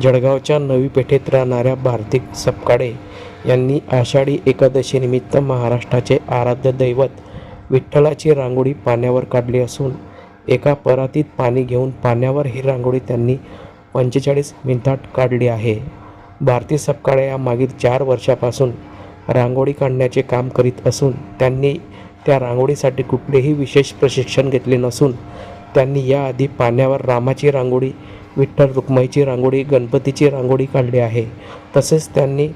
जळगावच्या नवी पेठेत राहणाऱ्या भारतिक सपकाळे यांनी आषाढी एकादशीनिमित्त महाराष्ट्राचे आराध्य दैवत विठ्ठलाची रांगोळी पाण्यावर काढली असून एका परातीत पाणी घेऊन पाण्यावर ही रांगोळी त्यांनी पंचेचाळीस मिनिटात काढली आहे. भारती सपकाळे या मागील चार वर्षापासून रांगोळी काढण्याचे काम करीत असून त्यांनी त्या रांगोळीसाठी कुठलेही विशेष प्रशिक्षण घेतले नसून त्यांनी याआधी पाण्यावर रामाची रांगोळी विठ्ठल रुक्माईची रांगोळी गणपतीची रांगोळी काढली आहे. तसेच त्यांनी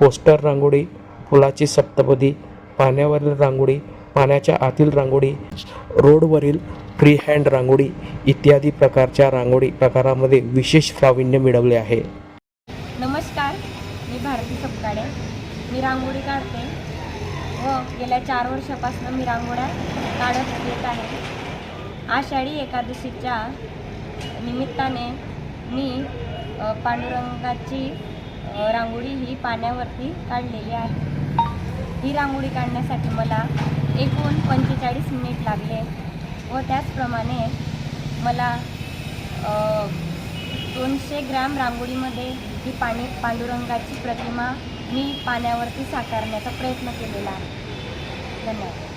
पोस्टर रांगोळी फुलाची सप्तपदी पाण्यावरील रांगोळी पाण्याच्या आतील रांगोळी रोडवरील फ्री हँड रांगोळी इत्यादी प्रकारच्या रांगोळी प्रकारामध्ये विशेष प्रावीण्य मिळवले आहे. नमस्कार. मी भारती सपकाडे. मी रांगोळी काढते. व गेल्या चार वर्षापासून मी रांगोळ्या काढत येत आहे. आषाढी एकादशीच्या निमित्ताने मी पांडुरंगाची रांगोळी ही पाण्यावरती काढलेली आहे. ही रांगोळी काढण्यासाठी मला एकूण पंचेचाळीस मिनिट लागले. व त्याचप्रमाणे मला दोनशे ग्रॅम रांगोळीमध्ये ही पाणी पांडुरंगाची प्रतिमा मी पाण्यावरती साकारण्याचा प्रयत्न केलेला आहे. धन्यवाद.